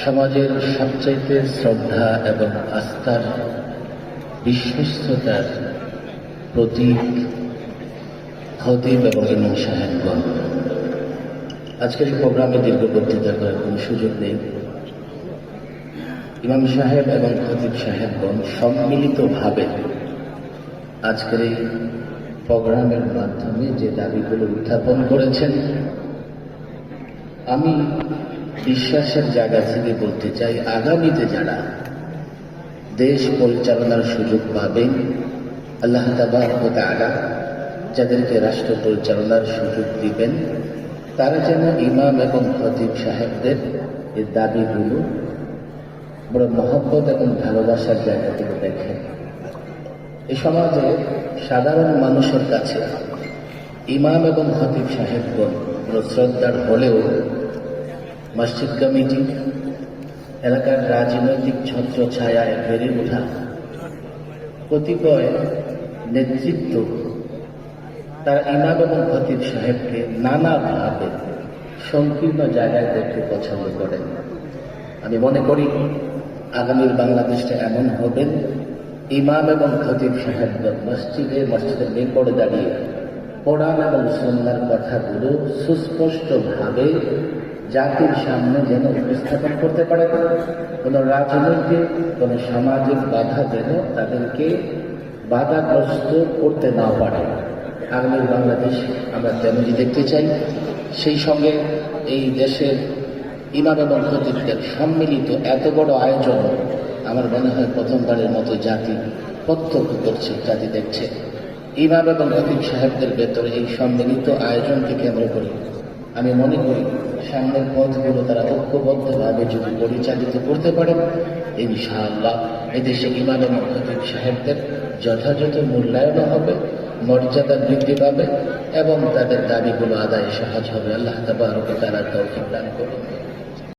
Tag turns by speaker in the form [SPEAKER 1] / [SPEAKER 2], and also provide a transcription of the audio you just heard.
[SPEAKER 1] সমাজের সবচাইতে শ্রদ্ধা এবং আস্থার বিশ্বস্ততার প্রতীক খতিব এবং ইমাম সাহেবগণ। আজকের এই প্রোগ্রামে দীর্ঘ বক্তৃতা করার কোনো সুযোগ নেই। ইমাম সাহেব এবং খতিব সাহেবগণ সম্মিলিতভাবে আজকের এই প্রোগ্রামের মাধ্যমে যে দাবিগুলো উত্থাপন করেছেন, আমি বিশ্বাসের জায়গা থেকে বলতে চাই, আগামীতে যারা দেশ পরিচালনার সুযোগ পাবেন, আল্লাহ তালা যাদেরকে রাষ্ট্র পরিচালনার সুযোগ দিবেন, তারা যেন ইমাম এবং খতিব সাহেবদের এই দাবিগুলো বড় মহব্বত এবং ভালোবাসার জায়গা থেকে দেখেন। এ সমাজে সাধারণ মানুষের কাছে ইমাম এবং খতিব সাহেবগণ বড় শ্রদ্ধার হলেও মসজিদ কমিটি, এলাকার রাজনৈতিক ছত্র ছায়ায় বেড়ে ওঠা। কতিপয় নেতৃত্ব তার ইমাম এবং খতিব সাহেবকে নানাভাবে সংকীর্ণ জায়গায় দেখতে পছন্দ করেন। আমি মনে করি, আগামীর বাংলাদেশটা এমন হবেন ইমাম এবং খতিব সাহেবগণ মসজিদে, মসজিদের নিকটে দাঁড়িয়ে কোরআন এবং সন্ন্যার কথাগুলো সুস্পষ্টভাবে জাতির সামনে যেন উপস্থাপন করতে পারে কোনো রাজনৈতিক কোনো সামাজিক বাধা যেন তাদেরকে বাধাগ্রস্ত করতে না পারে। আগামীর বাংলাদেশ আমরা তেমনি দেখতে চাই, সেই সঙ্গে এই দেশের ইমাম এবং খতিবদের সম্মিলিত এত বড় আয়োজন, আমার মনে হয় প্রথমবারের মতো জাতি প্রত্যক্ষ করছে, জাতি দেখছে। ইমাম এবং খতিব সাহেবদের ভেতরে এই সম্মিলিত আয়োজনকে কেন্দ্র করে। আমি মনে করি, সামনের পথগুলো তারা ঐক্যবদ্ধভাবে যদি পরিচালিত করতে পারে, ইনশাআল্লাহ এদেশে ইমাম এবং খতিব সাহেবদের যথাযথ মূল্যায়ন হবে, মর্যাদা বৃদ্ধি পাবে এবং তাদের দাবিগুলো আদায় সহজ হবে। আল্লাহ তাবার তারা তৌফিক দান করুন।